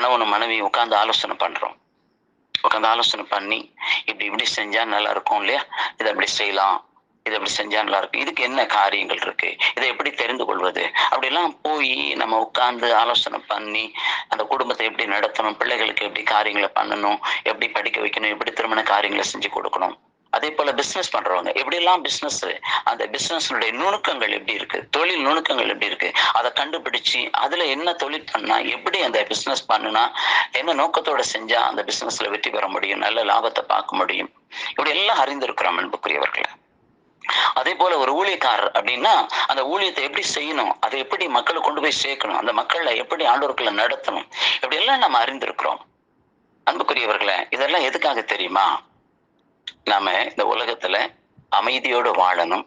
கணவனும் மனைவி உட்காந்து ஆலோசனை பண்றோம். உட்காந்து ஆலோசனை பண்ணி இப்படி இப்படி செஞ்சா நல்லா இருக்கும் இல்லையா? இதை அப்படி செய்யலாம். இதை அப்படி செஞ்சா நல்லா இருக்கும். இதுக்கு என்ன காரியங்கள் இருக்கு? இதை எப்படி தெரிந்து கொள்வது? அப்படிலாம் போய் நம்ம உட்கார்ந்து ஆலோசனை பண்ணி அந்த குடும்பத்தை எப்படி நடத்தணும்? பிள்ளைகளுக்கு எப்படி காரியங்களை பண்ணணும்? எப்படி படிக்க வைக்கணும்? எப்படி திருமண காரியங்களை செஞ்சு கொடுக்கணும்? அதே போல பிசினஸ் பண்றவங்க. எப்படியெல்லாம் பிசினஸ் அந்த பிசினஸ்னுடைய நுணுக்கங்கள் எப்படி இருக்கு? தொழில் நுணுக்கங்கள் எப்படி இருக்கு? அதை கண்டுபிடிச்சு அதுல என்ன தொழில் பண்ணா எப்படி அந்த பிசினஸ் பண்ணுனா என்ன நோக்கத்தோட செஞ்சா அந்த பிசினஸ்ல வெற்றி பெற முடியும்? நல்ல லாபத்தை பார்க்க முடியும்? இப்படி எல்லாம் அறிந்திருக்கிறோம் அன்புக்குரியவர்களை. அதே போல ஒரு ஊழியக்காரர் அப்படின்னா அந்த ஊழியத்தை எப்படி செய்யணும்? அதை எப்படி மக்களை கொண்டு போய் சேர்க்கணும்? அந்த மக்களை எப்படி ஆண்டோர்களை நடத்தணும்? இப்படி எல்லாம் நம்ம அறிந்திருக்கிறோம். அன்புக்குரியவர்களை இதெல்லாம் எதுக்காக தெரியுமா? நாம இந்த உலகத்துல அமைதியோடு வாழணும்.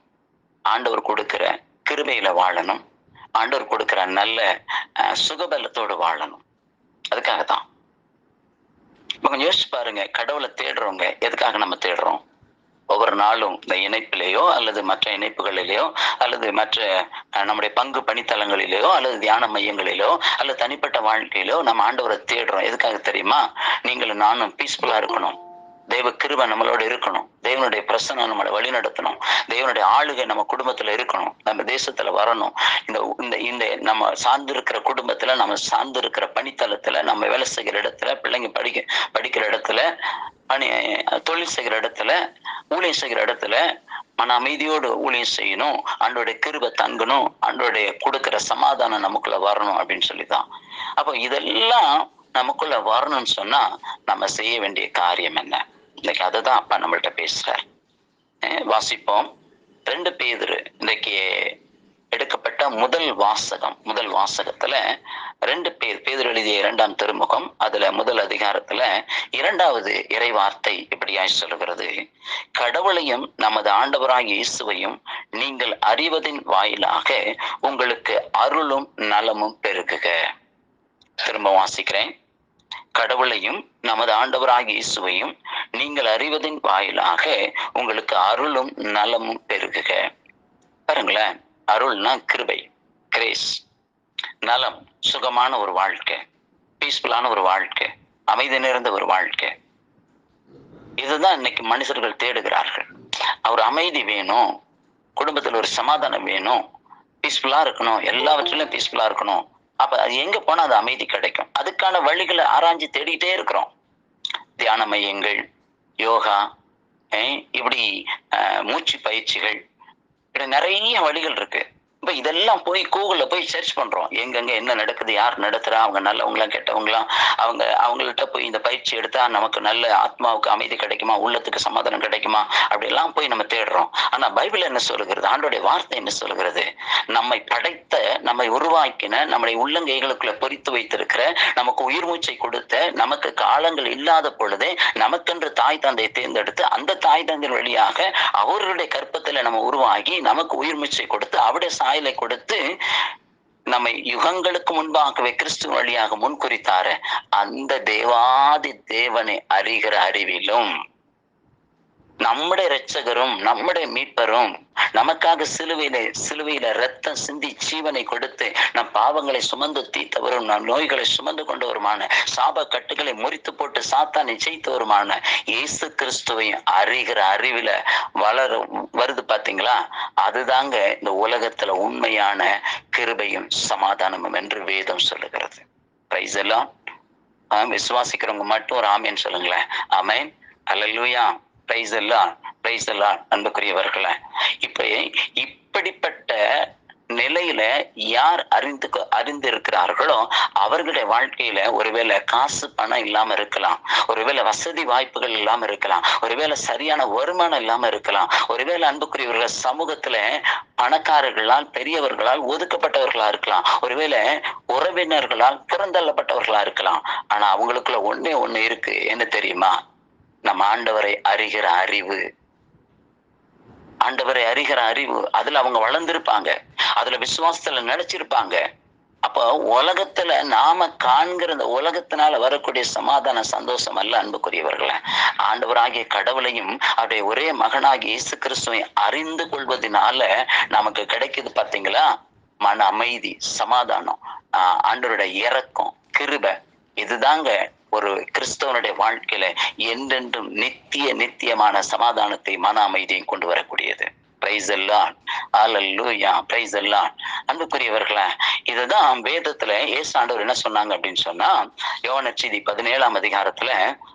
ஆண்டவர் கொடுக்கிற கிருபையில வாழணும். ஆண்டவர் கொடுக்கிற நல்ல சுகபலத்தோடு வாழணும். அதுக்காக தான் கொஞ்சம் யோசிச்சு பாருங்க கடவுளை தேடுறவங்க எதுக்காக நம்ம தேடுறோம்? ஒவ்வொரு நாளும் இந்த இணைப்பிலேயோ அல்லது மற்ற இணைப்புகளிலேயோ அல்லது மற்ற நம்முடைய பங்கு பணித்தலங்களிலேயோ அல்லது தியான மையங்களிலோ அல்லது தனிப்பட்ட வாழ்க்கையிலோ நம்ம ஆண்டவரை தேடுறோம். எதுக்காக தெரியுமா? நீங்களும் நானும் பீஸ்ஃபுல்லா இருக்கணும். தெய்வ கிருபை நம்மளோட இருக்கணும். தேவனுடைய பிரசனம் நம்மளை வழி நடத்தணும் தேவனுடைய ஆளுகை நம்ம குடும்பத்துல இருக்கணும். நம்ம தேசத்துல வரணும். இந்த இந்த இந்த நம்ம சார்ந்திருக்கிற குடும்பத்துல நம்ம சார்ந்திருக்கிற பணித்தளத்துல நம்ம வேலை செய்கிற இடத்துல பிள்ளைங்க படிக்க படிக்கிற இடத்துல பணி தொழில் செய்கிற இடத்துல ஊழியம் செய்கிற இடத்துல மன அமைதியோடு ஊழியம் செய்யணும். அன்றோடைய கிருபை தங்கணும். அன்றோடைய கொடுக்கிற சமாதானம் நமக்குள்ள வரணும் அப்படின்னு சொல்லிதான். அப்போ இதெல்லாம் நமக்குள்ள வரணும்னு சொன்னா நம்ம செய்ய வேண்டிய காரியம் என்ன? இன்னைக்கு அதை தான் அப்பா நம்மள்கிட்ட பேசுறார். வாசிப்போம். ரெண்டு பேர் இன்றைக்கு எடுக்கப்பட்ட முதல் வாசகம் முதல் வாசகத்துல ரெண்டு பேர் பேதர் எழுதிய இரண்டாம் திருமுகம் அதுல முதல் அதிகாரத்துல இரண்டாவது இறைவார்த்தை இப்படியாய் சொல்கிறது கடவுளையும் நமது ஆண்டவராக இயேசுவையும் நீங்கள் அறிவதின் வாயிலாக உங்களுக்கு அருளும் நலமும் பெருகுக. திரும்ப வாசிக்கிறேன். கடவுளையும் நமது ஆண்டவராகிய இயேசுவையும் நீங்கள் அறிவதின் வாயிலாக உங்களுக்கு அருளும் நலமும் பெருகுக. பாருங்களேன் அருள்னா கிருபை கிரேஸ் நலம் சுகமான ஒரு வாழ்க்கை பீஸ்ஃபுல்லான ஒரு வாழ்க்கை அமைதி நிறைந்த ஒரு வாழ்க்கை. இதுதான் இன்னைக்கு மனுஷர்கள் தேடுகிறார்கள். அவர் அமைதி வேணும் குடும்பத்துல ஒரு சமாதானம் வேணும் பீஸ்ஃபுல்லா இருக்கணும் எல்லாவற்றிலும் பீஸ்ஃபுல்லா இருக்கணும். அப்ப அது எங்க போனா அது அமைதி கிடைக்கும்? அதுக்கான வழிகளை ஆராய்ஞ்சு தேடிட்டே இருக்கிறோம். தியான மையங்கள் யோகா அஹ் இப்படி மூச்சு பயிற்சிகள் இப்படி நிறைய வழிகள் இருக்கு. இப்போ இதெல்லாம் போய் கூகுள்ல போய் சர்ச் பண்றோம். எங்கெங்க என்ன நடக்குது யார் நடத்துறா அவங்க நல்லவங்களாம் கெட்டவங்களாம் அவங்க அவங்கள்ட்ட போய் இந்த பயிற்சி எடுத்தா நமக்கு நல்ல ஆத்மாவுக்கு அமைதி கிடைக்குமா உள்ளத்துக்கு சமாதானம் கிடைக்குமா அப்படி எல்லாம் போய் நம்ம தேடுறோம். ஆனா பைபிள் என்ன சொல்லுகிறது? ஆண்டோடைய வார்த்தை என்ன சொல்லுகிறது? நம்மை படைத்த நம்மை உருவாக்கின நம்முடைய உள்ளங்கைகளுக்குள்ள பொறித்து வைத்திருக்கிற நமக்கு உயிர் மூச்சை கொடுத்த நமக்கு காலங்கள் இல்லாத பொழுதே நமக்கென்று தாய் தந்தையை தேர்ந்தெடுத்து அந்த தாய் தந்தை வழியாக அவர்களுடைய கற்பத்துல நம்ம உருவாகி நமக்கு உயிர் மூச்சை கொடுத்து அவருடைய வாயில கொடுத்து நம்மை யுகங்களுக்கு முன்பாகவே கிறிஸ்து வழியாக முன்குறித்தார. அந்த தேவாதி தேவனை அறிகிற அறிவிலும் நம்முடைய இரட்சகரும் நம்முடைய மீட்பரும் நமக்காக சிலுவையில சிலுவையில ரத்தம் சிந்தி ஜீவனை கொடுத்து நம் பாவங்களை சுமந்து தீர்த்தவரும் நம் நோய்களை சுமந்து கொண்டவருமான சாப கட்டுகளை முறித்து போட்டு சாத்தானை ஜெயித்தவருமான இயேசு கிறிஸ்துவை அறிகிற அறிவில வளர வருது பாத்தீங்களா? அதுதாங்க இந்த உலகத்துல உண்மையான கிருபையும் சமாதானமும் என்று வேதம் சொல்லுகிறது. பிரைஸ் எல்லாம் விசுவாசிக்கிறவங்க மட்டும் ஒரு ஆமேன்னு சொல்லுங்களேன். ஆமேன். அல்லேலூயா பிரைஸ் எல்லாம் பிரைஸ் எல்லாம் அன்புக்குரியவர்களே. இப்ப இப்படிப்பட்ட நிலையில யார் அறிந்து அறிந்து இருக்கிறார்களோ அவர்களுடைய வாழ்க்கையில ஒருவேளை காசு பணம் இல்லாம இருக்கலாம். ஒருவேளை வசதி வாய்ப்புகள் இல்லாம இருக்கலாம். ஒருவேளை சரியான வருமானம் இல்லாம இருக்கலாம். ஒருவேளை அன்புக்குரியவர்கள் சமூகத்துல பணக்காரர்களால் பெரியவர்களால் ஒதுக்கப்பட்டவர்களா இருக்கலாம். ஒருவேளை உறவினர்களால் புறந்தள்ளப்பட்டவர்களா இருக்கலாம். ஆனா அவங்களுக்குள்ள ஒன்னே ஒண்ணு இருக்கு. என்ன தெரியுமா? நம்ம ஆண்டவரை அறிகிற அறிவு. ஆண்டவரை அறிகிற அறிவு அதுல அவங்க வளர்ந்திருப்பாங்க. அதுல விசுவாசத்துல நினைச்சிருப்பாங்க அப்போ உலகத்துல நாம காண்கிற இந்த உலகத்தினால வரக்கூடிய சமாதான சந்தோஷம் அல்ல அன்புக்குரியவர்களே. ஆண்டவராகிய கடவுளையும் அவருடைய ஒரே மகனாகிய இயேசு கிறிஸ்துவை அறிந்து கொள்வதனால நமக்கு கிடைக்குது பார்த்தீங்களா? மன அமைதி சமாதானம் ஆஹ் ஆண்டவருடைய இரக்கம் கிருபை. இதுதாங்க ஒரு கிறிஸ்தவனுடைய வாழ்க்கையில என்றென்றும் நித்திய நித்தியமான சமாதானத்தை மன அமைதியும் கொண்டு வரக்கூடியது. பிரைஸ் எல்லாம் ஆலல்லூயா பிரைஸ் எல்லாம் அன்புக்குரியவர்களே இதுதான் வேதத்துல ஏசாண்டவர் என்ன சொன்னாங்க அப்படின்னு சொன்னா யோனச்சிதி பதினேழாம் அதிகாரத்துல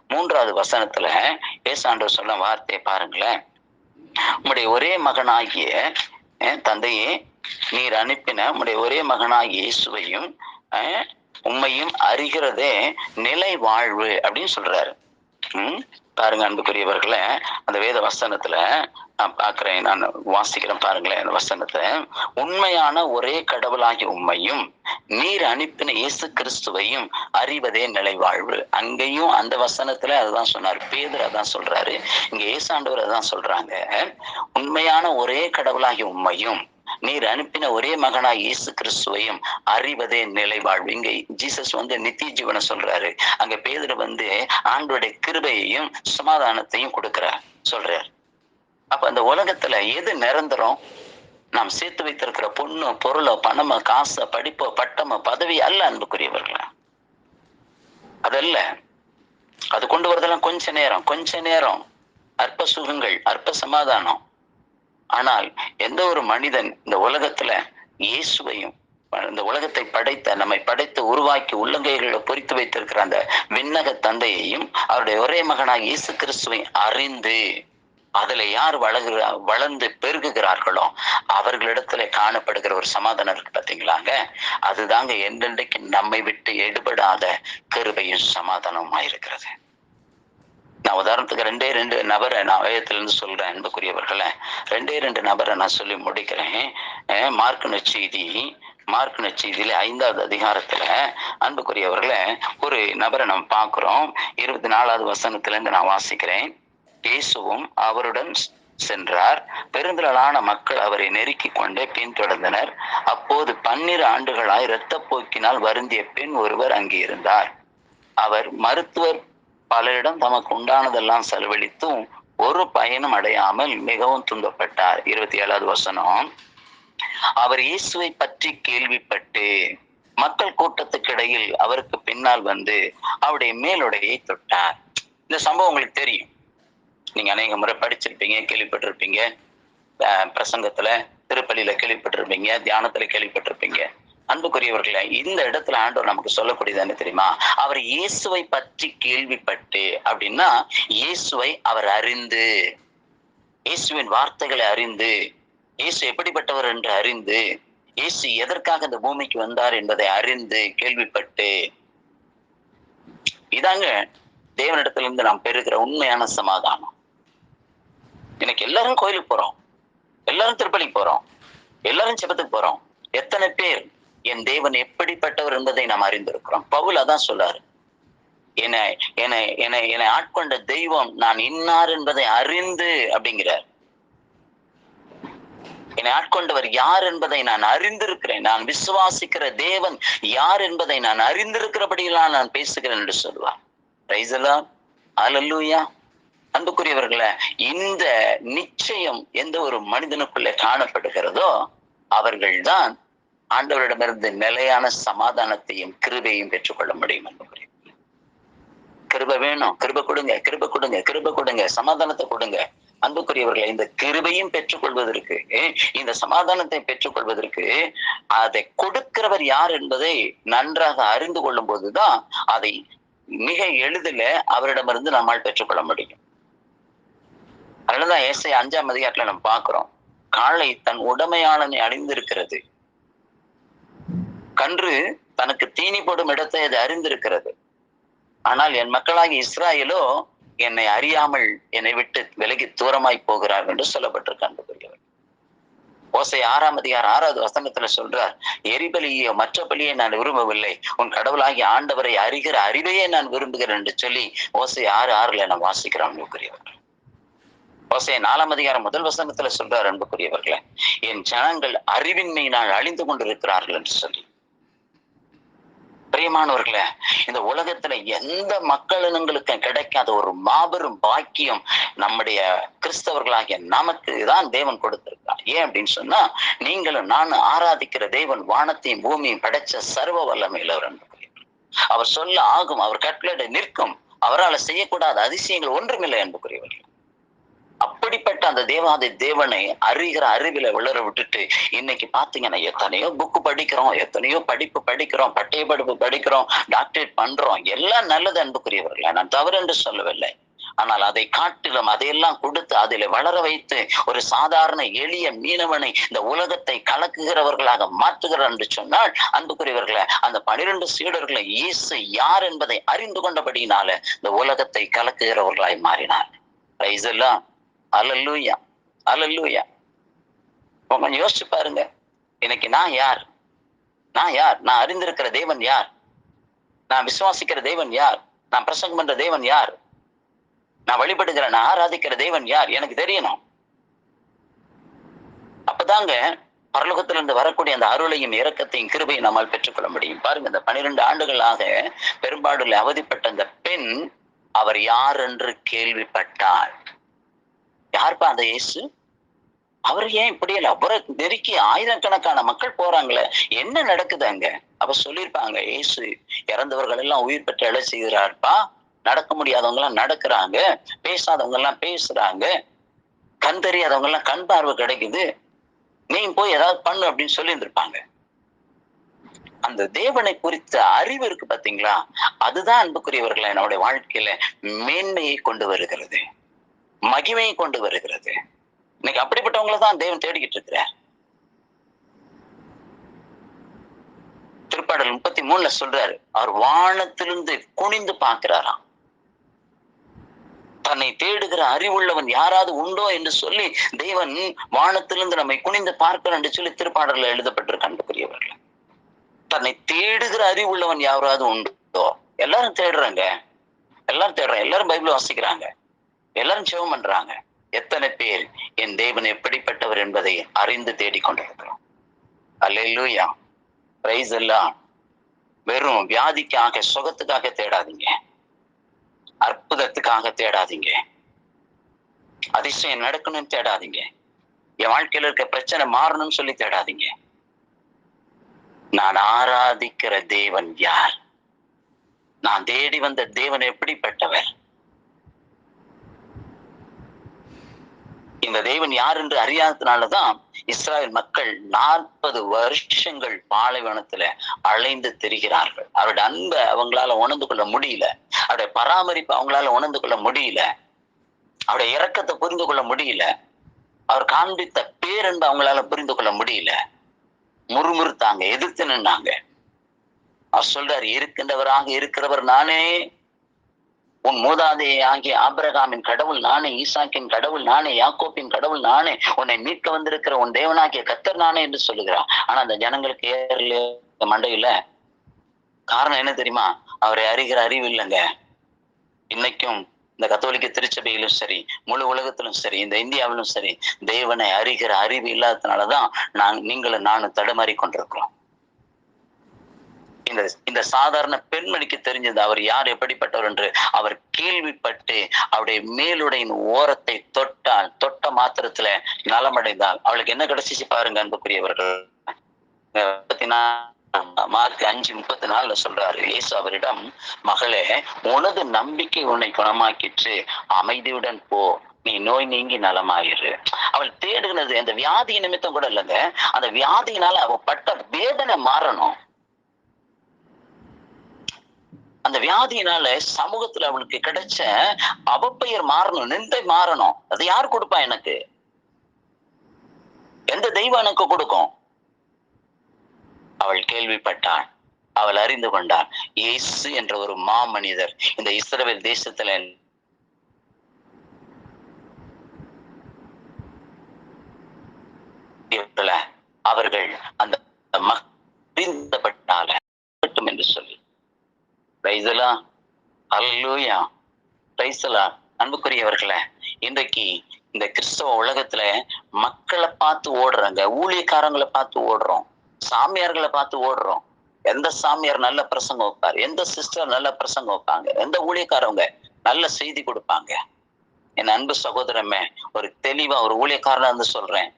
மூன்றாவது வசனத்துல ஏசாண்டவர் சொன்ன வார்த்தையை பாருங்களேன். உங்களுடைய ஒரே மகனாகிய தந்தையே நீர் அனுப்பின உங்களுடைய ஒரே மகனாகிய இயேசுவையும் உண்மையும் அறிகிறதே நிலை வாழ்வு அப்படின்னு சொல்றாரு. உம் பாருங்க அன்புக்குரியவர்களை அந்த வேத வசனத்துல நான் பார்க்கிறேன் நான் வாசிக்கிறேன் பாருங்களேன் அந்த வசனத்தை. உண்மையான ஒரே கடவுளாகி உண்மையும் நீர் அனுப்பின இயேசு கிறிஸ்துவையும் அறிவதே நிலை வாழ்வு. அங்கேயும் அந்த வசனத்துல அதுதான் சொன்னார். பேதர் அதான் சொல்றாரு. இங்க ஏசாண்டவர் அதான் சொல்றாங்க. உண்மையான ஒரே கடவுளாகி உண்மையும் நீர் அனுப்பின ஒரே மகனாய் இயேசு கிறிஸ்துவையும் அறிவதே நிலை வாழ்வு இங்க ஜீசஸ் வந்து நித்திய ஜீவனை சொல்றாரு. அங்க பேதுரு வந்து ஆண்டோடைய கிருபையையும் சமாதானத்தையும் கொடுக்கிறார். சொல்றார். அப்ப அந்த உலகத்துல எது நிரந்தரம்? நாம் சேர்த்து வைத்திருக்கிற பொண்ணு பொருளோ பணமோ காசோ படிப்போ பட்டமோ பதவி அல்ல அன்புக்குரியவர்களா. அதல்ல. அது கொண்டு வரதெல்லாம் கொஞ்ச நேரம் கொஞ்ச நேரம். அற்ப சுகங்கள் அற்ப சமாதானம். ஆனால் எந்த ஒரு மனிதன் இந்த உலகத்துல இயேசுவையும் இந்த உலகத்தை படைத்த நம்மை படைத்து உருவாக்கி உள்ளங்கைகளில் பொறித்து வைத்திருக்கிற அந்த விண்ணக தந்தையையும் அவருடைய ஒரே மகனாக இயேசு கிறிஸ்துவை அறிந்து அதுல யார் வளர்கிற வளர்ந்து பெருகுகிறார்களோ அவர்களிடத்துல காணப்படுகிற ஒரு சமாதானம் இருக்கு பாத்தீங்களாங்க அதுதாங்க என்றென்றைக்கு நம்மை விட்டு எடுபடாத கருவையும் சமாதானமாயிருக்கிறது இருக்கிறது நான் உதாரணத்துக்கு ரெண்டே ரெண்டு நபரை நான் வேதத்திலிருந்து சொல்றேன் அன்புக்குரியவர்களை. ரெண்டே ரெண்டு நபரை நான் சொல்லி முடிக்கிறேன். மார்க் நற்செய்தி மார்க் நற்செய்தியில ஐந்தாவது அதிகாரத்துல அன்புக்குரியவர்களை ஒரு நபரை நம்ம பார்க்கிறோம். இருபத்தி நாலாவது வசனத்துல இருந்து நான் வாசிக்கிறேன். இயேசுவும் அவருடன் சென்றார். பெருந்திரளான மக்கள் அவரை நெருக்கி கொண்டே பின்தொடர்ந்தனர். அப்போது பன்னிரு ஆண்டுகளாய் இரத்த போக்கினால் வருந்திய பெண் ஒருவர் அங்கே இருந்தார். அவர் மருத்துவர் பலரிடம் தமக்கு உண்டானதெல்லாம் செலவழித்தும் ஒரு பயனும் அடையாமல் மிகவும் துன்பப்பட்டார். இருபத்தி ஏழாவது வசனம். அவர் இயேசுவை பற்றி கேள்விப்பட்டு மக்கள் கூட்டத்துக்கு இடையில் அவருக்கு பின்னால் வந்து அவருடைய மேலுடையை தொட்டார். இந்த சம்பவம் உங்களுக்கு தெரியும். நீங்க அநேக முறை படிச்சிருப்பீங்க கேள்விப்பட்டிருப்பீங்க. அஹ் பிரசங்கத்துல திருப்பள்ளியில கேள்விப்பட்டிருப்பீங்க தியானத்துல கேள்விப்பட்டிருப்பீங்க. அன்புக்குரியவர்களே இந்த இடத்துல ஆண்டவர் நமக்கு சொல்லக்கூடியது என்ன தெரியுமா? அவர் இயேசுவை பற்றி கேள்விப்பட்டு அப்படின்னா இயேசுவை அவர் அறிந்து இயேசுவின் வார்த்தைகளை அறிந்து இயேசு எப்படிப்பட்டவர் என்று அறிந்து இயேசு எதற்காக இந்த பூமிக்கு வந்தார் என்பதை அறிந்து கேள்விப்பட்டு இதாங்க தேவனிடத்திலிருந்து நாம் பெறுகிற உண்மையான சமாதானம். எனக்கு எல்லாரும் கோயிலுக்கு போறோம். எல்லாரும் திருப்பலிக்கு போறோம். எல்லாரும் செபத்துக்கு போறோம். எத்தனை பேர்? என் தேவன் எப்படிப்பட்டவர் என்பதை நாம் அறிந்திருக்கிறோம். பவுல் அதான் சொல்லாரு. என்னை என்னை என்னை என்னை ஆட்கொண்ட தெய்வம் நான் இன்னார் என்பதை அறிந்து அப்படிங்கிறார். என்னை ஆட்கொண்டவர் யார் என்பதை நான் அறிந்திருக்கிறேன். நான் விசுவாசிக்கிற தேவன் யார் என்பதை நான் அறிந்திருக்கிறபடியெல்லாம் நான் பேசுகிறேன் என்று சொல்லுவார் ரைசலா அலல்லூயா அன்புக்குரியவர்களை இந்த நிச்சயம் எந்த ஒரு மனிதனுக்குள்ளே காணப்படுகிறதோ அவர்கள்தான் ஆண்டவரிடமிருந்து நிலையான சமாதானத்தையும் கிருபையும் பெற்றுக்கொள்ள முடியும் அன்புக்குரிய கிருப வேணும். கிருப கொடுங்க கிருப கொடுங்க கிருப கொடுங்க சமாதானத்தை கொடுங்க. அன்புக்குரியவர்களை இந்த கிருபையும் பெற்றுக்கொள்வதற்கு இந்த சமாதானத்தை பெற்றுக்கொள்வதற்கு அதை கொடுக்கிறவர் யார் என்பதை நன்றாக அறிந்து கொள்ளும் போதுதான் அதை மிக எளிதில் அவரிடமிருந்து நம்மால் பெற்றுக்கொள்ள முடியும். அதனாலதான் ஏசை அஞ்சாம் அதிகாரத்துல நம்ம பார்க்கிறோம். காளை தன் உடமையாளனை அணிந்திருக்கிறது. கன்று தனக்கு தீனிப்படும் இடத்தை அது அறிந்திருக்கிறது. ஆனால் என் மக்களாகி இஸ்ராயலோ என்னை அறியாமல் என்னை விட்டு விலகி தூரமாய் போகிறார் என்று சொல்லப்பட்டிருக்கார் ஓசை ஆறாம் அதிகாரம் ஆறாவது வசனத்துல சொல்றார் எரிபலியோ மற்ற பலியை நான் விரும்பவில்லை. உன் கடவுளாகி ஆண்டவரை அறிகிற அறிவையே நான் விரும்புகிறேன் என்று சொல்லி ஓசை ஆறு ஆறுல நான் வாசிக்கிறோம் அன்புக்குரியவர்கள். ஓசை நாலாம் அதிகாரம் முதல் வசனத்துல சொல்றார் அன்புக்குரியவர்களே என் ஜனங்கள் அறிவின்மையினால் அழிந்து கொண்டிருக்கிறார்கள் என்று சொல்லி. பிரியமானவர்களே இந்த உலகத்துல எந்த மக்களினங்களுக்கு கிடைக்காத ஒரு மாபெரும் பாக்கியம் நம்முடைய கிறிஸ்தவர்களாகிய நமக்கு தான் தேவன் கொடுத்திருக்கார் ஏன் அப்படின்னு சொன்னா நீங்களும் நானும் ஆராதிக்கிற தேவன் வானத்தையும் பூமியும் படைச்ச சர்வ வல்லமையிலவர் அவர் சொல்ல ஆகும் அவர் கட்டளை நிற்கும். அவரால் செய்யக்கூடாத அதிசயங்கள் ஒன்றுமில்லை அன்புக்குரியவர்கள். அப்படிப்பட்ட அந்த தேவாதி தேவனை அறிகிற அறிவில விளர விட்டுட்டு இன்னைக்கு பாத்தீங்கன்னா எத்தனையோ புக்கு படிக்கிறோம் எத்தனையோ படிப்பு படிக்கிறோம் பட்டய படிப்பு படிக்கிறோம் டாக்டரேட் பண்றோம். எல்லாம் நல்லது அன்புக்குரியவர்கள். நான் தவறு என்று சொல்லவில்லை. ஆனால் அதை காட்டிலும் அதையெல்லாம் கொடுத்து அதில் வளர வைத்து ஒரு சாதாரண எளிய மீனவனை இந்த உலகத்தை கலக்குகிறவர்களாக மாற்றுகிறார் என்று சொன்னால் அன்புக்குரியவர்களை அந்த பனிரெண்டு சீடர்களை இயேசு யார் என்பதை அறிந்து கொண்டபடியினால இந்த உலகத்தை கலக்குகிறவர்களாய் மாறினார். பிரைஸ் எல்லாம் அலல்லூயா அலல்லூயா கொஞ்சம் யோசிச்சு பாருங்க. இன்னைக்கு நான் யார்? நான் யார்? நான் அறிந்திருக்கிற தேவன் யார்? நான் விசுவாசிக்கிற தேவன் யார்? நான் பிரசங்கம் பண்ற தேவன் யார்? நான் வழிபடுகிற நான் ஆராதிக்கிற தேவன் யார்? எனக்கு தெரியணும். அப்பதாங்க பரலோகத்திலிருந்து வரக்கூடிய அந்த அருளையும் இறக்கத்தையும் கிருபையும் நம்மால் பெற்றுக்கொள்ள முடியும். பாருங்க இந்த பனிரெண்டு ஆண்டுகளாக பெரும்பாடுல அவதிப்பட்ட அந்த பெண் அவர் யார் என்று கேள்விப்பட்டார் யார்ப்பா அந்த இயேசு? அவர் ஏன் இப்படி இல்லை? அவரை நெருக்கி ஆயிரக்கணக்கான மக்கள் போறாங்களே. என்ன நடக்குது அங்க? அப்ப சொல்லியிருப்பாங்க இயேசு இறந்தவர்கள் எல்லாம் உயிர் பெற்று எழ செய்கிறார்ப்பா. நடக்க முடியாதவங்க எல்லாம் நடக்கிறாங்க. பேசாதவங்க எல்லாம் பேசுறாங்க. கண் தெரியாதவங்க எல்லாம் கண் பார்வை கிடைக்குது. நீ போய் ஏதாவது பண்ணு அப்படின்னு சொல்லி இருந்திருப்பாங்க அந்த தேவனை குறித்த அறிவு இருக்கு பாத்தீங்களா? அதுதான் அன்புக்குரியவர்களை நம்முடைய வாழ்க்கையில மேன்மையை கொண்டு வருகிறது. மகிமையை கொண்டு வருகிறது. இன்னைக்கு அப்படிப்பட்டவங்களை தான் தேவன் தேடிக்கிட்டு இருக்கிறார். திருப்பாடல் முப்பத்தி மூணுல சொல்றாரு அவர் வானத்திலிருந்து குனிந்து பார்க்கிறாராம். தன்னை தேடுகிற அறிவுள்ளவன் யாராவது உண்டோ என்று சொல்லி தேவன் வானத்திலிருந்து நம்மை குனிந்து பார்க்கிறான் என்று சொல்லி திருப்பாடல்ல எழுதப்பட்டிருக்கு அன்புக்குரியவர்கள். தன்னை தேடுகிற அறிவுள்ளவன் யாராவது உண்டோ? எல்லாரும் தேடுறாங்க. எல்லாரும் தேடுறாங்க. எல்லாரும் பைபிள் வாசிக்கிறாங்க. எல்லாரும் ஜெபம் பண்றாங்க. எத்தனை பேர் என் தேவன் எப்படிப்பட்டவர் என்பதை அறிந்து தேடிக்கொண்டிருக்கிறோம். அல்லேலூயா பிரைஸ் எல்லாம் வெறும் வியாதிக்காக சுகத்துக்காக தேடாதீங்க. அற்புதத்துக்காக தேடாதீங்க. அதிசயம் நடக்கணும்னு தேடாதீங்க. என் வாழ்க்கையில இருக்க பிரச்சனை மாறணும்னு சொல்லி தேடாதீங்க. நான் ஆராதிக்கிற தேவன் யார்? நான் தேடி வந்த தேவன் எப்படிப்பட்டவர்? இந்த தேவன் யார் என்று அறியாததுனாலதான் இஸ்ராயல் மக்கள் நாற்பது வருஷங்கள் பாலைவனத்துல அலைந்து திரிகிறார்கள். அவருடைய அன்பை அவங்களால உணர்ந்து கொள்ள முடியல. அவருடைய பராமரிப்பு அவங்களால உணர்ந்து கொள்ள முடியல. அவருடைய இறக்கத்தை புரிந்து கொள்ள முடியல. அவர் காண்பித்த பேரன்பு அவங்களால புரிந்து கொள்ள முடியல. முறுமுறுத்தாங்க எதிர்த்து நின்னாங்க. அவர் சொல்றாரு இருக்கின்றவராக இருக்கிறவர் நானே உன் மூதாதையை ஆகிய ஆபிரகாமின் கடவுள் நானே ஈசாக்கின் கடவுள் நானே யாக்கோப்பின் கடவுள் நானே உன்னை மீட்க வந்திருக்கிற உன் தேவனாகிய கத்தர் நானே என்று சொல்லுகிறான் ஆனா அந்த ஜனங்களுக்கு ஏறல மண்டையில காரணம் என்ன தெரியுமா? அவரை அறிகிற அறிவு இல்லைங்க. இன்னைக்கும் இந்த கத்தோலிக்க திருச்சபையிலும் சரி முழு உலகத்திலும் சரி இந்த இந்தியாவிலும் சரி தேவனை அறிகிற அறிவு இல்லாததுனாலதான் நான் நீங்களும் நானும் தடுமாறி கொண்டிருக்கிறோம் இந்த இந்த சாதாரண பெண்மணிக்கு தெரிஞ்சது அவர் யார் எப்படிப்பட்டவர் என்று அவர் கேள்விப்பட்டு அவருடைய மேலுடையின் ஓரத்தை தொட்டால் தொட்ட மாத்திரத்துல நலமடைந்தால் அவளுக்கு என்ன கிடைச்சிச்சு பாருங்க அன்புக்குரியவர்கள். முப்பத்தி மார்க் அஞ்சு முப்பத்தி நாலுல சொல்றாரு இயேசு அவரிடம் மகளே உனது நம்பிக்கை உன்னை குணமாக்கிற்று. அமைதியுடன் போ. நீ நோய் நீங்கி நலமாயிரு. அவள் தேடுகிறது அந்த வியாதி நிமித்தம் கூட இல்லைங்க. அந்த வியாதியினால அவ பட்ட வேதனை மாறணும். அந்த வியாதியினால சமூகத்துல அவளுக்கு கிடைச்ச அவப்பெயர் மாறணும் நிந்தை மாறணும். அது யார் கொடுப்பா எனக்கு? எந்த தெய்வம் எனக்கு கொடுக்கும்? அவள் கேள்விப்பட்டாள். அவள் அறிந்து கொண்டாள். இயேசு என்ற ஒரு மாமனிதர் இந்த இஸ்ரேல் தேசத்துல அவர்கள் அந்த அறிந்தப்பட்டால என்று சொல்லி பிரைசலா அல்லூயா. பிரைசலா அன்புக்குரியவர்களே இன்றைக்கு இந்த கிறிஸ்தவ உலகத்துல மக்களை பார்த்து ஓடுறாங்க ஊழியக்காரங்களை பார்த்து ஓடுறோம் சாமியார்களை பார்த்து ஓடுறோம். எந்த சாமியார் நல்ல பிரசங்கம் வைப்பார்? எந்த சிஸ்டர் நல்ல பிரசங்கம் வைப்பாங்க? எந்த ஊழியக்காரவங்க நல்ல செய்தி கொடுப்பாங்க? என் அன்பு சகோதரமே ஒரு தெளிவா ஒரு ஊழியக்காரனா இருந்து சொல்றேன்.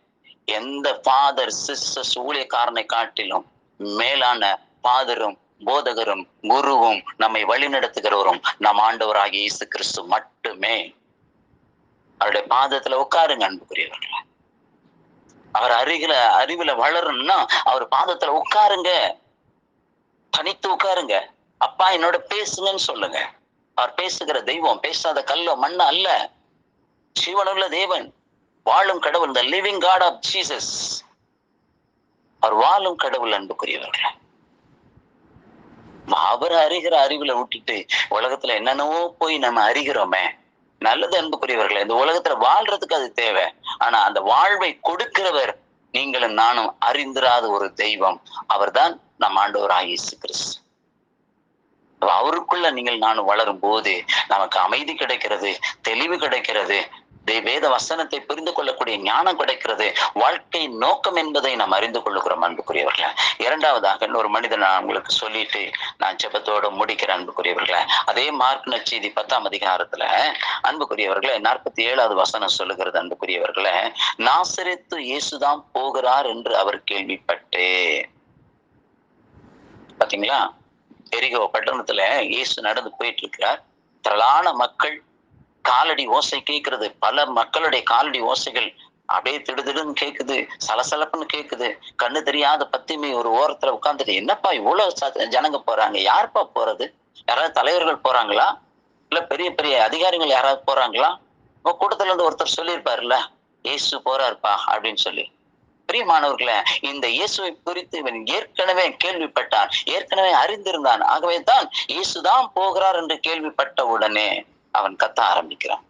எந்த ஃபாதர் சிஸ்டர்ஸ் ஊழியக்காரனை காட்டிலும் மேலான ஃபாதரும் போதகரும் குருவும் நம்மை வழிநடத்துகிறவரும் நம் ஆண்டவராகிய இயேசு கிறிஸ்து மட்டுமே. அவருடைய பாதத்துல உட்காருங்க அன்புக்குரியவர்கள. அவர் அருகில அறிவுல வளரணும்னா அவர் பாதத்துல உட்காருங்க. தனித்து உட்காருங்க. அப்பா என்னோட பேசுங்கன்னு சொல்லுங்க. அவர் பேசுகிற தெய்வம் பேசாத கல்லோ மண்ண அல்ல. சிவனுள்ள தேவன். வாழும் கடவுள் இந்த லிவிங் காட் ஆஃப் ஜீசஸ் அவர் வாழும் கடவுள் அன்புக்குரியவர்கள். அவர் அறிகிற அறிவுல விட்டுட்டு உலகத்துல என்னென்னவோ போய் நம்ம அறிகிறோமே. நல்லது அன்புக்குரியவர்களே இந்த உலகத்துல வாழ்றதுக்கு அது தேவை. ஆனா அந்த வாழ்வை கொடுக்கிறவர் நீங்களும் நானும் அறிந்திராத ஒரு தெய்வம். அவர்தான் நம் ஆண்டவர் இயேசு கிறிஸ்து. அவருக்குள்ள நீங்கள் நானும் வளரும் போது நமக்கு அமைதி கிடைக்கிறது தெளிவு கிடைக்கிறது வேத வசனத்தை புரிந்து கொள்ளக்கூடிய ஞானம் கிடைக்கிறது. வாழ்க்கை நோக்கம் என்பதை நாம் அறிந்து கொள்ளுகிறோம் அன்புக்குரியவர்களே. இரண்டாவதாக இன்னொரு மனிதன் நான் உங்களுக்கு சொல்லிட்டு நான் ஜெபத்தோட முடிக்கிற அன்புக்குரியவர்களே. அதே மார்க் நச்செய்தி பத்தாம் அதிகாரத்துல அன்புக்குரியவர்களே நாற்பத்தி ஏழாவது வசனம் சொல்லுகிறது அன்புக்குரியவர்களே. நாசரித்து இயேசுதான் போகிறார் என்று அவர் கேள்விப்பட்டு. பாத்தீங்களா? எரிகோ பட்டணத்துல இயேசு நடந்து போயிட்டு இருக்கிறார். திரளான மக்கள் காலடி ஓசை கேட்கிறது பல மக்களுடைய காலடி ஓசைகள் அப்படியே திடுதிடுன்னு கேக்குது. சலசலப்புன்னு கேக்குது. கண்ணு தெரியாத பத்திமை ஒரு ஓரத்துல உட்கார்ந்துட்டு என்னப்பா இவ்வளவு ஜனங்க போறாங்க? யாருப்பா போறது? யாராவது தலைவர்கள் போறாங்களா? இல்ல பெரிய பெரிய அதிகாரிகள் யாராவது போறாங்களா? உங்க கூட்டத்துல இருந்து ஒருத்தர் சொல்லியிருப்பாருல்ல இயேசு போறாருப்பா அப்படின்னு சொல்லி. பிரியமானவர்களே இந்த இயேசுவை குறித்து இவன் ஏற்கனவே கேள்விப்பட்டான். ஏற்கனவே அறிந்திருந்தான். ஆகவே தான் இயேசுதான் போகிறார் என்று கேள்விப்பட்ட உடனே அவன் கத்த ஆரம்பிக்கிறான்.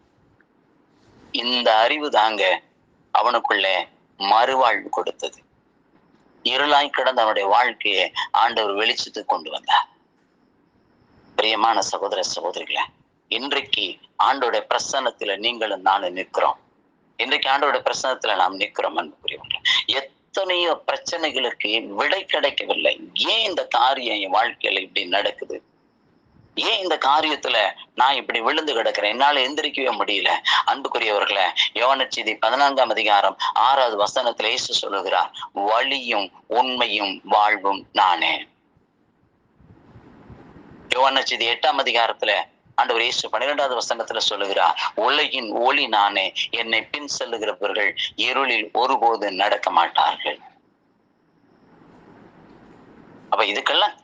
இந்த அறிவு தாங்க அவனுக்குள்ளே மறுவாழ்வு கொடுத்தது. இருளாய் கிடந்த அவனுடைய வாழ்க்கையை ஆண்டவர் வெளிச்சத்துக்கு கொண்டு வந்தார். பிரியமான சகோதர சகோதரிகளே இன்றைக்கு ஆண்டோட பிரசன்னத்துல நீங்களும் நானும் நிற்கிறோம். இன்றைக்கு ஆண்டோட பிரசன்னத்துல நாம் நிற்கிறோம் அன்புக்குரியவர்கள் எத்தனையோ பிரச்சனைகளுக்கு விடை கிடைக்கவில்லை. ஏன் இந்த காரியம் என் வாழ்க்கையில இப்படி நடக்குது? ஏன் இந்த காரியத்துல நான் இப்படி விழுந்து கிடக்கிறேன்? என்னால எந்திரிக்கவே முடியல. அன்புக்குரியவர்களை யோவான பதினான்காம் அதிகாரம் ஆறாவது வசனத்துல இயேசு சொல்லுகிறார் வழியும் உண்மையும் வாழ்வும் நானே. யோவான எட்டாம் அதிகாரத்துல ஆண்டவர் இயேசு பன்னிரெண்டாவது வசனத்துல சொல்லுகிறார் உலகின் ஒளி நானே என்னை பின் செல்லுகிறவர்கள் இருளில் ஒருபோது நடக்க மாட்டார்கள் அப்ப இதுக்கெல்லாம்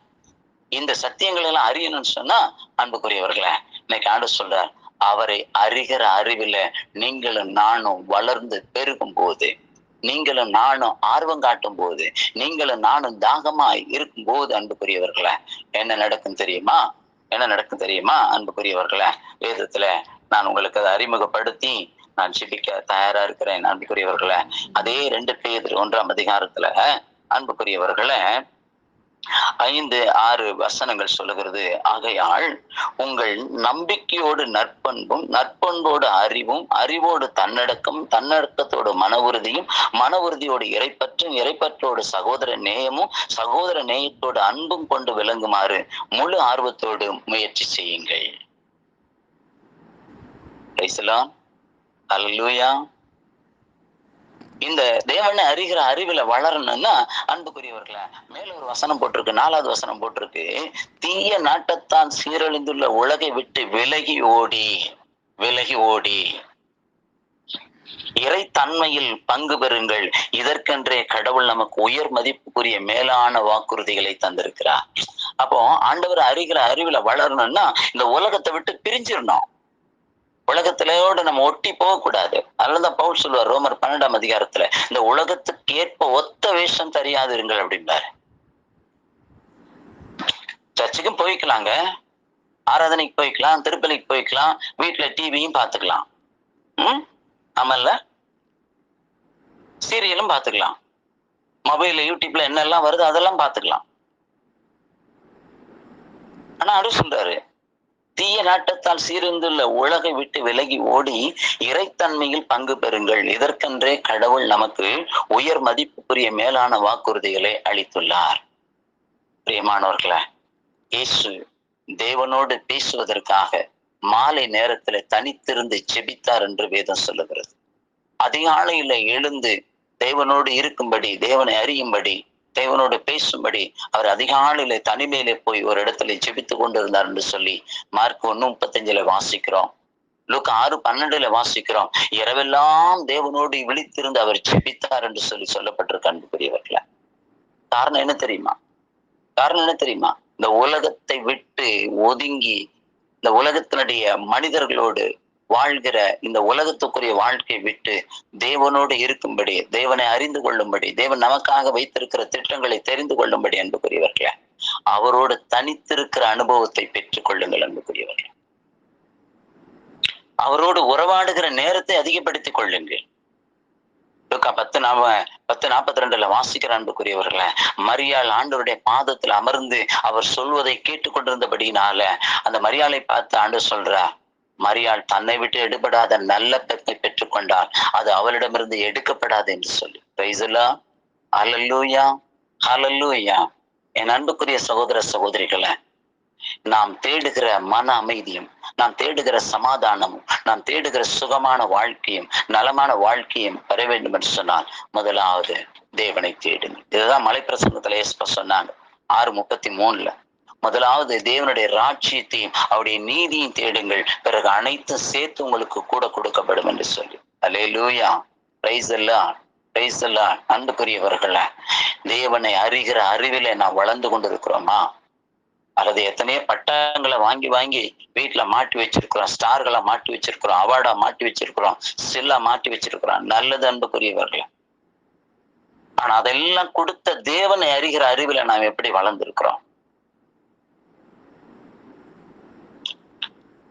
இந்த சத்தியங்கள் எல்லாம் அறியணும்னு சொன்னா அன்புக்குரியவர்களே இன்னைக்கு ஆண்டு சொல்றார் அவரை அறிகிற அறிவில நீங்களும் நானும் வளர்ந்து பெருகும் போது நீங்களும் நானும் ஆர்வம் காட்டும் போது நீங்களும் நானும் தாகமா இருக்கும் போது அன்புக்குரியவர்களே என்ன நடக்கும் தெரியுமா? என்ன நடக்கும் தெரியுமா? அன்புக்குரியவர்களே வேதத்துல நான் உங்களுக்கு அதை அறிமுகப்படுத்தி நான் சிபிக்க தயாரா இருக்கிறேன். அன்புக்குரியவர்களே அதே ரெண்டு பேர் ஒன்றாம் அதிகாரத்துல அன்புக்குரியவர்களை ஐந்து ஆறு வசனங்கள் சொல்லுகிறது. ஆகையால் உங்கள் நம்பிக்கையோடு நற்பண்பும் நற்பண்போடு அறிவும் அறிவோடு தன்னடக்கம் தன்னடக்கத்தோடு மன உறுதியும் மன உறுதியோடு இறைப்பற்றும் இறைப்பற்றோடு சகோதர நேயமும் சகோதர நேயத்தோடு அன்பும் கொண்டு விளங்குமாறு முழு ஆர்வத்தோடு முயற்சி செய்யுங்கள். அல்லூயா இந்த தேவனை அறிகிற அறிவுல வளரணும்னா அன்புக்குரியவர்கள மேல ஒரு வசனம் போட்டிருக்கு நாலாவது வசனம் போட்டிருக்கு. தீய நாட்டத்தான் சீரழிந்துள்ள உலகை விட்டு விலகி ஓடி விலகி ஓடி. இறைத்தன்மையில் பங்கு பெறுங்கள். இதற்கென்றே கடவுள் நமக்கு உயர் மதிப்புக்குரிய மேலான வாக்குறுதிகளை தந்திருக்கிறார். அப்போ ஆண்டவர் அறிகிற அறிவுல வளரணும்னா இந்த உலகத்தை விட்டு பிரிஞ்சிடணும். உலகத்திலோடு நம்ம ஒட்டி போகக்கூடாது அதுலதான் பவுல் சொல்லுவார் ரோமர் பன்னெண்டாம் அதிகாரத்துல இந்த உலகத்துக்கு ஏற்ப ஒத்த வேஷம் தெரியாதிருங்கள் அப்படிம்பாரு சர்ச்சுக்கும் போய்க்கலாங்க. ஆராதனைக்கு போய்க்கலாம் திருப்பலிக்கு போய்க்கலாம் வீட்டுல டிவியும் பார்த்துக்கலாம். ம்? ஆமல்ல? சீரியலும் பார்த்துக்கலாம். மொபைல்ல யூடியூப்ல என்னெல்லாம் வருது அதெல்லாம் பார்த்துக்கலாம். ஆனா அடு சொல்றாரு தீய நாட்டத்தால் சீர்ந்துள்ள உலகை விட்டு விலகி ஓடி இறைத்தன்மையில் பங்கு பெறுங்கள். இதற்கென்றே கடவுள் நமக்கு உயர் மதிப்புக்குரிய மேலான வாக்குறுதிகளை அளித்துள்ளார். பிரியமானவர்களே இயேசு தேவனோடு பேசுவதற்காக மாலை நேரத்துல தனித்திருந்து செபித்தார் என்று வேதம் சொல்லுகிறது. அதிகாலையில எழுந்து தேவனோடு இருக்கும்படி தேவனை அறியும்படி தேவனோடு பேசும்படி அவர் அதிகாலையில தனிமையிலே போய் ஒரு இடத்துல ஜெபித்து கொண்டிருந்தார் என்று சொல்லி மார்க் ஒண்ணு முப்பத்தஞ்சுல வாசிக்கிறோம். லுக் ஆறு பன்னெண்டுல வாசிக்கிறோம். இரவெல்லாம் தேவனோடு விழித்திருந்து அவர் ஜெபித்தார் என்று சொல்லி சொல்லப்பட்டிருக்க அன்புக்குரியவர்கள. காரணம் என்ன தெரியுமா? காரணம் என்ன தெரியுமா? இந்த உலகத்தை விட்டு ஒதுங்கி இந்த உலகத்தினுடைய மனிதர்களோடு வாழ்கிற இந்த உலகத்துக்குரிய வாழ்க்கையை விட்டு தேவனோடு இருக்கும்படி தேவனை அறிந்து கொள்ளும்படி தேவன் நமக்காக வைத்திருக்கிற திட்டங்களை தெரிந்து கொள்ளும்படி அன்புக்குரியவர்களே அவரோடு தனித்திருக்கிற அனுபவத்தை பெற்றுக் கொள்ளுங்கள் அன்புக்குரியவர்களே. அவரோடு உறவாடுகிற நேரத்தை அதிகப்படுத்திக் கொள்ளுங்கள். லுக்கா பத்து நாம பத்து நாற்பத்தி ரெண்டுல வாசிக்கிற அன்புக்குரியவர்களை மரியாள் ஆண்டவருடைய பாதத்தில் அமர்ந்து அவர் சொல்வதை கேட்டுக்கொண்டிருந்தபடினால அந்த மரியாளை பார்த்து ஆண்டு சொல்றா மரியாள் தன்னை விட்டு எடுபடாத நல்ல பெத்தை பெற்றுக்கொண்டால் அது அவளிடமிருந்து எடுக்கப்படாது என்று சொல்லி. பிரைசலா அலல்லூயா ஹலல்லூயா என் அன்புக்குரிய சகோதர சகோதரிகளை நாம் தேடுகிற மன அமைதியும் நாம் தேடுகிற சமாதானமும் நாம் தேடுகிற சுகமான வாழ்க்கையும் நலமான வாழ்க்கையும் பெற வேண்டும் என்று சொன்னால் முதலாவது தேவனை தேடுங்க இதுதான் மலைப்பிரசங்கத்துல ஏசப்ப சொன்னாங்க. ஆறு முப்பத்தி மூணுல. முதலாவது தேவனுடைய ராட்சியத்தையும் அவருடைய நீதியும் தேடுங்கள். பிறகு அனைத்தும் சேர்த்து உங்களுக்கு கூட கொடுக்கப்படும் என்று சொல்லி. அலே லூயா பிரைஸ் எல்லாம் பிரைஸ் எல்லாம் அன்புக்குரியவர்கள தேவனை அறிகிற அறிவில நாம் வளர்ந்து கொண்டிருக்கிறோமா? அல்லது எத்தனையோ பட்டங்களை வாங்கி வாங்கி வீட்டுல மாட்டி வச்சிருக்கிறோம் ஸ்டார்களை மாட்டி வச்சிருக்கிறோம் அவார்டா மாட்டி வச்சிருக்கிறோம் சில்லா மாட்டி வச்சிருக்கிறோம். நல்லது அன்புக்குரியவர்கள். ஆனா அதெல்லாம் கொடுத்த தேவனை அறிகிற அறிவுல நாம் எப்படி வளர்ந்திருக்கிறோம்?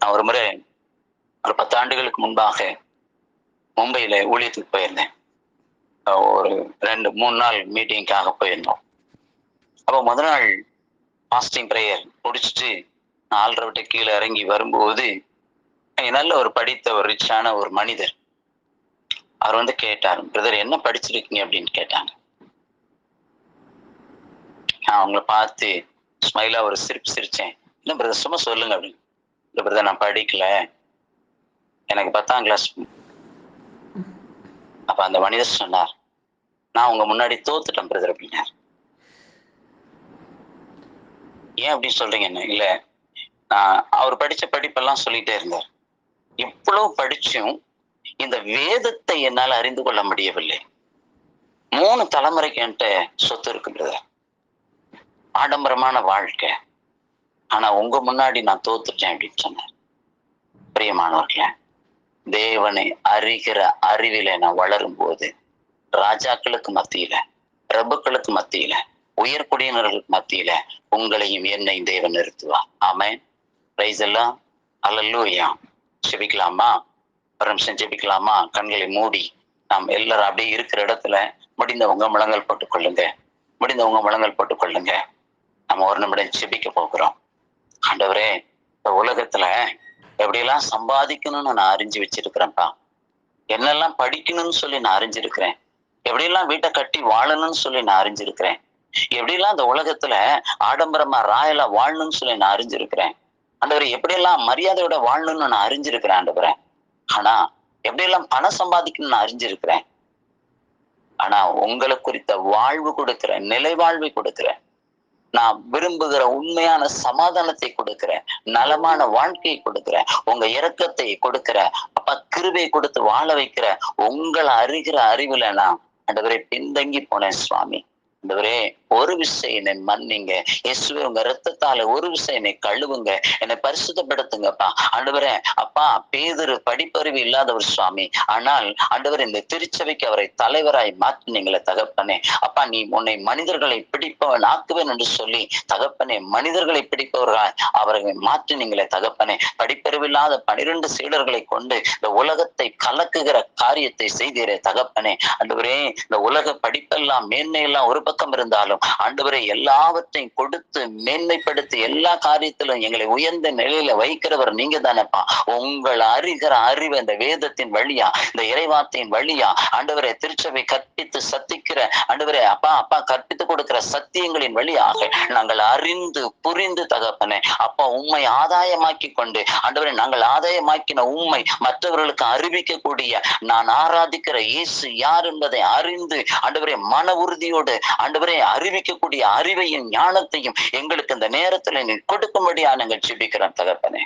நான் ஒரு முறை ஒரு பத்து ஆண்டுகளுக்கு முன்பாக மும்பையில ஊழியத்துக்கு போயிருந்தேன். ஒரு ரெண்டு மூணு நாள் மீட்டிங்க்காக போயிருந்தோம். அப்போ முதல் நாள் ஃபாஸ்டிங் ப்ரேயர் முடிச்சுட்டு நாலரை விட்டு கீழே இறங்கி வரும்போது நல்ல ஒரு படித்த ஒரு ரிச்சான ஒரு மனிதர். அவர் வந்து கேட்டார் பிரதர் என்ன படிச்சிருக்கீங்க? அப்படின்னு கேட்டாங்க. நான் அவங்கள பார்த்து ஸ்மைலா ஒரு சிரிப்பு சிரிச்சேன். என்ன பிரதர் சும்மா சொல்லுங்க அப்படின்னு. இல்லை பிரதர் நான் படிக்கல. எனக்கு பத்தாம் கிளாஸ் அப்ப அந்த மனிதர் சொன்னார் நான் உங்க முன்னாடி தோத்துட்டேன் பிரதர் அப்படின்னார். ஏன் அப்படின்னு சொல்றீங்க என்ன? இல்ல அவர் படிச்ச படிப்பெல்லாம் சொல்லிட்டே இருந்தார். இவ்வளவு படிச்சும் இந்த வேதத்தை என்னால் அறிந்து கொள்ள முடியவில்லை. மூணு தலைமுறைக்கு என்கிட்ட சொத்து இருக்கு பிரதர் ஆடம்பரமான வாழ்க்கை. ஆனா உங்க முன்னாடி நான் தோத்துட்டேன் அப்படின்னு சொன்னார். பிரியமானவர்களே தேவனை அறிகிற அறிவில நான் வளரும் போது ராஜாக்களுக்கு மத்தியில பிரபுக்களுக்கு மத்தியில உயர்குடியினர்களுக்கு மத்தியில உங்களையும் என்னை தேவன் நிறுத்துவார். ஆமேன். பிரைஸ் எல்லாம் அல்லல்லூயா செபிக்கலாமா ஒரு நிமிஷம் ஜெபிக்கலாமா? கண்களை மூடி நாம் எல்லாரும் அப்படியே இருக்கிற இடத்துல முடிந்தவங்க முழங்கல் போட்டுக் கொள்ளுங்க முடிந்தவங்க முழங்கல் போட்டுக் கொள்ளுங்க நம்ம ஒரு நிமிடம் செபிக்க போகிறோம். ஆண்டவரே இந்த உலகத்துல எப்படியெல்லாம் சம்பாதிக்கணும்னு நான் அறிஞ்சு வச்சிருக்கிறேன்ப்பா. என்னெல்லாம் படிக்கணும்னு சொல்லி நான் அறிஞ்சிருக்கிறேன். எப்படியெல்லாம் வீட்டை கட்டி வாழணும்னு சொல்லி நான் அறிஞ்சிருக்கிறேன். எப்படியெல்லாம் இந்த உலகத்துல ஆடம்பரமா ராயலா வாழணும்னு சொல்லி நான் அறிஞ்சிருக்கிறேன். ஆண்டவரை எப்படியெல்லாம் மரியாதையோட வாழணும்னு நான் அறிஞ்சிருக்கிறேன் ஆண்டவரை. ஆனா எப்படியெல்லாம் பணம் சம்பாதிக்கணும்னு நான் அறிஞ்சிருக்கிறேன். ஆனா உங்களை குறித்த வாழ்வு கொடுக்கிறேன் நிலை வாழ்வை கொடுக்கிறேன் நான் விரும்புகிற உண்மையான சமாதானத்தை கொடுக்கிறேன் நலமான வாழ்க்கையை கொடுக்கிறேன் உங்க இறக்கத்தை கொடுக்கிற அப்ப கிருபை கொடுத்து வாழ வைக்கிற உங்களை அறிகிற அறிவுல நான் ஆண்டவரை பின்தங்கி போனேன் சுவாமி. ஆண்டவரே ஒரு விஷயம் என்னை மன்னிங்க. இயேசுவே உங்க ரத்தத்தால ஒரு விஷயம் என்னை கழுவுங்க. என்னை பரிசுத்தப்படுத்துங்கப்பா. ஆண்டவரே அப்பா பேதரு படிப்பறிவு இல்லாதவர் சுவாமி. ஆனால் ஆண்டவர் இந்த திருச்சபைக்கு அவரை தலைவராய் மாற்றினீங்களே தகப்பனே. அப்பா நீ உன்னை மனிதர்களை பிடிப்பவன் ஆக்குவேன் என்று சொல்லி தகப்பனே மனிதர்களை பிடிப்பவர்களாய் அவர்களை மாற்றினீங்களே தகப்பனே. படிப்பறிவு இல்லாத பனிரெண்டு சீடர்களை கொண்டு இந்த உலகத்தை கலக்குகிற காரியத்தை செய்தீரே தகப்பனே. ஆண்டவரே இந்த உலக படிப்பெல்லாம் மேன்மையெல்லாம் ஒரு பக்கம் இருந்தாலும் ஆண்டவரை எல்லாவற்றையும் கொடுத்து மேன்மைப்படுத்தி எல்லா காரியத்திலும் எங்களை உயர்ந்த நிலையில வைக்கிறவர் நீங்க தானேப்பா. உங்கள் அறிகிற அறிவு இந்த வேதத்தின் வழியா இந்த இறைவார்த்தையின் வழியா ஆண்டவரை திருச்சபை கற்பித்து சத்திக்கிற ஆண்டவரை அப்பா அப்பா கற்பித்து கொடுக்கிற சத்தியங்களின் வழியாக நாங்கள் அறிந்து புரிந்து தகப்பனே அப்பா உண்மை ஆதாயமாக்கி கொண்டு ஆண்டவரை நாங்கள் ஆதாயமாக்கின உண்மை மற்றவர்களுக்கு அறிவிக்கக்கூடிய நான் ஆராதிக்கிற இயேசு யார் என்பதை அறிந்து ஆண்டவரை மன உறுதியோடு ஆண்டவரே அறிவிக்கக்கூடிய அறிவையும் ஞானத்தையும் எங்களுக்கு இந்த நேரத்துல நீ கொடுக்கும்படியா நாங்கள் ஜெபிக்கிறோம் தகப்பனே.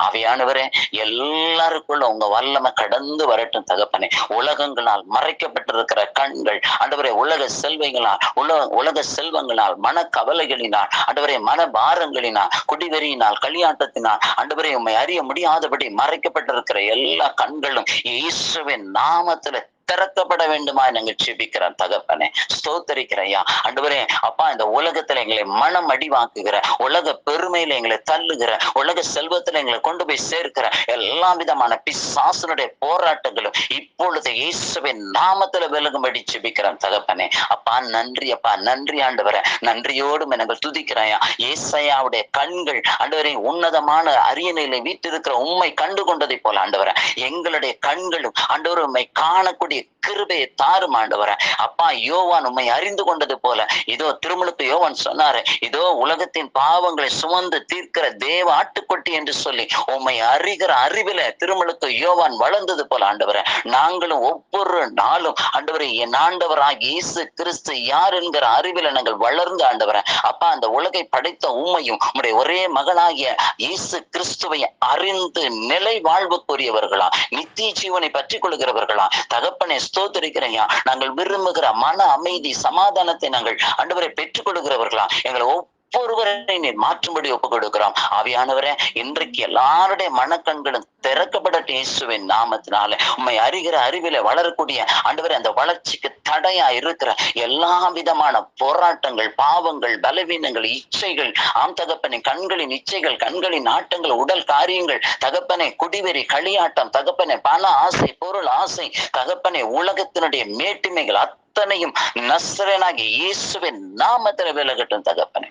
அவையானவரே எல்லாருக்குள்ள உங்க வல்லமை கடந்து வரட்டும் தகப்பனே. உலகங்களால் மறைக்கப்பட்டிருக்கிற கண்கள் ஆண்டவரே உலக செல்வங்களால் உலக உலக செல்வங்களால் மன கவலைகளினால் ஆண்டவரே மன பாரங்களினால் குடிவெறியினால் களியாட்டத்தினால் ஆண்டவரே உண்மை அறிய முடியாதபடி மறைக்கப்பட்டிருக்கிற எல்லா கண்களும் இயேசுவின் நாமத்துல திறக்கப்பட வேண்டுமா நாங்கள் ஜெபிக்கிறோம் தகப்பனே. ஸ்தோத்தரிக்கிறையா அன்றுவரே அப்பா இந்த உலகத்துல எங்களை மனம் அடிவாக்குகிற உலக பெருமையில எங்களை தள்ளுகிற உலக செல்வத்துல எங்களை கொண்டு போய் சேர்க்கிற எல்லா விதமான பிசாசனுடைய போராட்டங்களும் இப்பொழுது இயேசுவின் நாமத்துல விலகும்படி ஜெபிக்கிறோம் தகப்பனே. அப்பா நன்றி அப்பா நன்றி ஆண்டவரே. நன்றியோடும் நாங்கள் துதிக்கிறாயா ஏசையாவுடைய கண்கள் ஆண்டவரே உன்னதமான அரியணையில வீட்டிருக்கிற உண்மை கண்டு கொண்டதை போல ஆண்டவரே. எங்களுடைய கண்களும் ஆண்டவர் உண்மை காணக்கூடிய உம்முடைய கிருபையை தாரும் ஆண்டவரே. அப்பா யோவான் உண்மை அறிந்து கொண்டது போல. இதோ திருமணத்து யோவான் சொன்னாரு இதோ உலகத்தின் பாவங்களை சுமந்து தீர்க்கிற தேவ ஆட்டுக்கொட்டி என்று சொல்லி உண்மை அறிகிற அறிவில திருமணத்து யோவான் வளர்ந்தது போல ஆண்டவர. நாங்களும் ஒவ்வொரு நாளும் ஆண்டவரை என் ஆண்டவராக இயேசு கிறிஸ்து யார் என்கிற அறிவில நாங்கள் வளர்ந்து ஆண்டவர. அப்பா அந்த உலகை படைத்த உண்மையும் உடைய ஒரே மகனாகிய இயேசு கிறிஸ்துவை அறிந்து நிலை வாழ்வுக்குரியவர்களா நித்திய ஜீவனை பற்றி கொள்கிறவர்களா தகப்ப தகப்பனை ஸ்தோத்தரிக்கிறையா நாங்கள் விரும்புகிற மன அமைதி சமாதானத்தை நாங்கள் அன்றுவரை பெற்றுக் கொடுக்கிறவர்களா? எங்களை ஒவ்வொருவரை நீர் மாற்றும்படி ஒப்புக் கொடுக்கிறோம் ஆவியானவரே இன்றைக்கு எல்லாருடைய மனக்கண்களும் திறக்கப்படட்டு இயேசுவின் நாமத்தினால. உண்மை அறிகிற அறிவில வளரக்கூடிய ஆண்டவர் அந்த வளர்ச்சிக்கு தடையா இருக்கிற எல்லா விதமான போராட்டங்கள் பாவங்கள் பலவீனங்கள் இச்சைகள் ஆம் தகப்பனை கண்களின் இச்சைகள் கண்களின் ஆட்டங்கள் உடல் காரியங்கள் தகப்பனை குடிவெறி களியாட்டம் தகப்பனை பண ஆசை பொருள் ஆசை தகப்பனை உலகத்தினுடைய மேட்டுமைகள் அத்தனையும் நஸ்ரனாகி இயேசுவின் நாமத்துல விலகட்டும் தகப்பனை.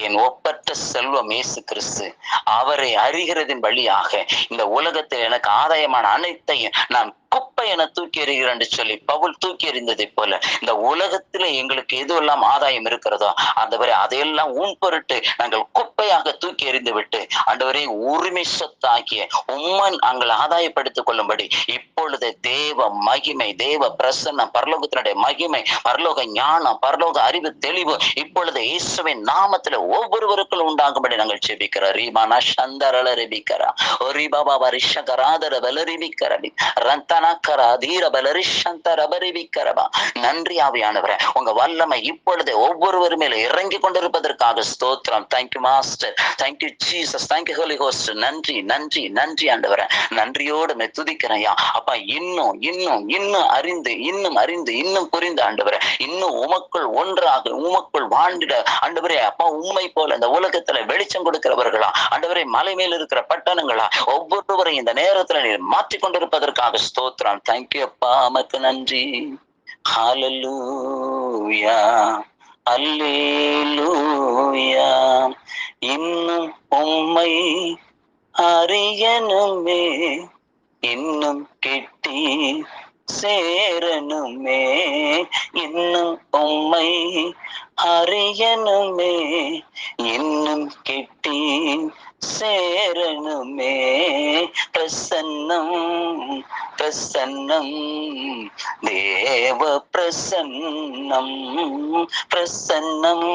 என் ஒப்பற்ற செல்வம் இயேசு கிறிஸ்து. அவரை அறிகிறதின் வழியாக இந்த உலகத்தில் எனக்கு ஆதாயமான அனைத்தையும் நான் குப்பை என தூக்கி எறிகிறேன் என்று சொல்லி பவுல் தூக்கி எறிந்ததை போல இந்த உலகத்துல எங்களுக்கு எதுவெல்லாம் ஆதாயம் இருக்கிறதோ அந்தவரை அதையெல்லாம் உன் பொருட்டு நாங்கள் குப்பையாக தூக்கி எறிந்து விட்டு அந்தவரை உரிமை சொத்தாகிய உம்மன் நாங்கள் ஆதாயப்படுத்திக் கொள்ளும்படி இப்பொழுது தேவ மகிமை தேவ பிரசன்னம் பரலோகத்தினுடைய மகிமை பரலோக ஞானம் பரலோக அறிவு தெளிவு இப்பொழுது இயேசுவின் நாமத்துல ஒவ்வொருவருக்கும் உண்டாகும்படி நாங்கள் ஜெபிக்கிறோம். ரீமானா சந்தரல ரெபிக்கிறா ஒரி பாபா வரிஷகராதர ரந்தா கனக்கர அதீர பலரிஷந்தர பரிபிக்கிறபா நன்றி ஆவியானவரே. உங்க வல்லமை இப்பொழுது ஒவ்வொருவர் மேல இறங்கி கொண்டிருப்பதற்காக ஸ்தோத்திரம். Thank you master thank you Jesus thank you holy host நன்றி நன்றி நன்றி ஆண்டவரே. நன்றியோடு மே துதிக்கிறையா அப்பா இன்னும் இன்னும் இன்னும் அறிந்து இன்னும் அறிந்து இன்னும் புரிந்து ஆண்டவரே. இன்னும் உமக்குள் ஒன்றாக உமக்குள் வாழ்ந்திட ஆண்டவரே. அப்பா உண்மை போல இந்த உலகத்துல வெளிச்சம் கொடுக்கிறவர்களா? ஆண்டவரே மலை மேல் இருக்கிற பட்டணங்களா? ஒவ்வொருவரையும் இந்த நேரத்துல நீர் மாற்றிக் கொண்டிருப்பதற்காக ஸ்தோத்திரம். தேங்க்யூ அப்பா அமக்கு நன்றி. ஹாலலூயா அல்லேலூயா இன்னும் உம்மை அறியணுமே. இன்னும் கெட்டி சேரணுமே இன்னும் உம்மை அறியணுமே இன்னும் கிட்டி சேரணுமே. பிரசன்னம் பிரசன்னம் தேவ பிரசன்னம் பிரசன்னம்.